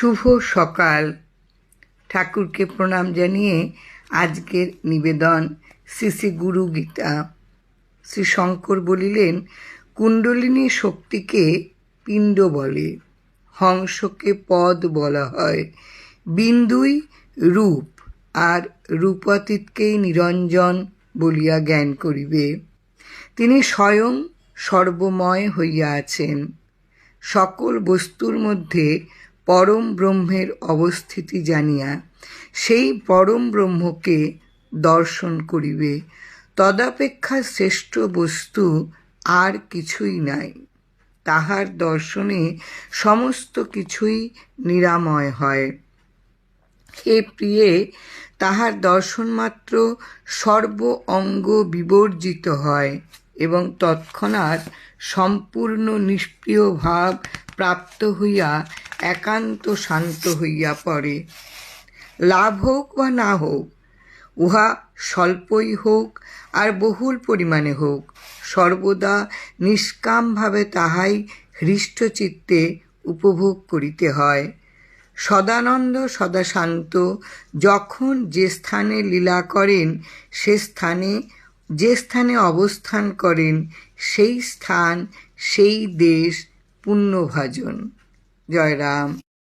শুভ সকাল। ঠাকুরকে প্রণাম জানিয়ে আজকের নিবেদন শ্রী শ্রী গুরু গীতা। শ্রী শঙ্কর বলিলেন, কুণ্ডলিনী শক্তিকে পিণ্ড বলে, হংসকে পদ বলা হয়। বিন্দুই রূপ আর রূপাতীতকেই নিরঞ্জন বলিয়া জ্ঞান করিবে। তিনি স্বয়ং সর্বময় হইয়া আছেন। সকল বস্তুর মধ্যে পরম ব্রহ্মের অবস্থিতি জানিয়া সেই পরম ব্রহ্মকে দর্শন করিবে। তদাপেক্ষা শ্রেষ্ঠ বস্তু আর কিছুই নাই। তাহার দর্শনে সমস্ত কিছুই নিরাময় হয়। হে প্রিয়ে, তাহার দর্শন মাত্র সর্ব অঙ্গ বিবর্জিত হয় এবং তৎক্ষণাৎ সম্পূর্ণ নিষ্প্রিয় ভাব প্রাপ্ত হইয়া একান্ত শান্ত হইয়া পড়ে। লাভ হোক বা না হোক, উহা স্বল্পই হোক আর বহুল পরিমাণে হোক, সর্বদা নিষ্কামভাবে তাহাই হৃষ্টচিত্তে উপভোগ করিতে হয়। সদানন্দ সদা শান্ত যখন যে স্থানে লীলা করেন, সে স্থানে, যে স্থানে অবস্থান করেন, সেই স্থান, সেই দেশ পুণ্যভাজন। joirá